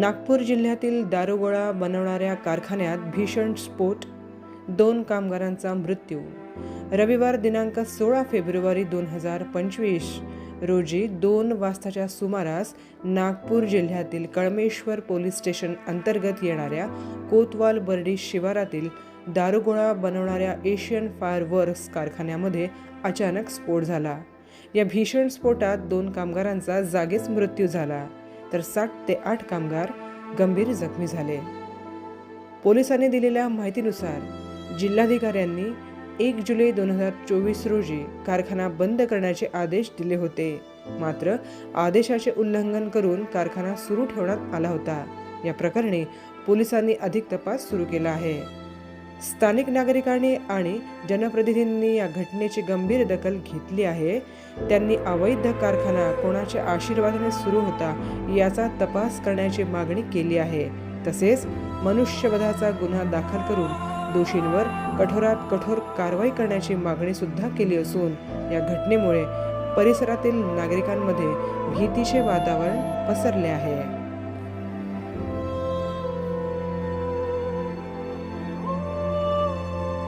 नागपूर जिल्ह्यातील दारुगोळा बनवणाऱ्या कारखान्यात भीषण स्फोट दोन कामगारांचा मृत्यू. रविवार दिनांक सोळा फेब्रुवारी दोन हजार पंचवीस रोजी दोन वाजताच्या सुमारास नागपूर जिल्ह्यातील कळमेश्वर पोलीस स्टेशन अंतर्गत येणाऱ्या कोतवाल बर्डी शिवारातील दारुगोळा बनवणाऱ्या एशियन फायर वर्क्स कारखान्यामध्ये अचानक स्फोट झाला. या भीषण स्फोटात दोन कामगारांचा जागीच मृत्यू झाला. तर सात ते आठ कामगार गंभीर जखमी झाले. पोलिसांनी दिलेल्या माहितीनुसार जिल्हाधिकाऱ्यांनी एक जुलै दोन हजार चोवीस रोजी कारखाना बंद करण्याचे आदेश दिले होते. मात्र आदेशाचे उल्लंघन करून कारखाना सुरू ठेवण्यात आला होता. या प्रकरणी पोलिसांनी अधिक तपास सुरू केला आहे. स्थानिक नागरिकांनी आणि जनप्रतिनिधींनी या घटनेची गंभीर दखल घेतली आहे. त्यांनी अवैध कारखाना कोणाच्या आशीर्वादाने सुरू होता याचा तपास करण्याची मागणी केली आहे. तसेच मनुष्यवधाचा गुन्हा दाखल करून दोषींवर कठोरात कठोर कारवाई करण्याची मागणी सुद्धा केली असून या घटनेमुळे परिसरातील नागरिकांमध्ये भीतीचे वातावरण पसरले आहे.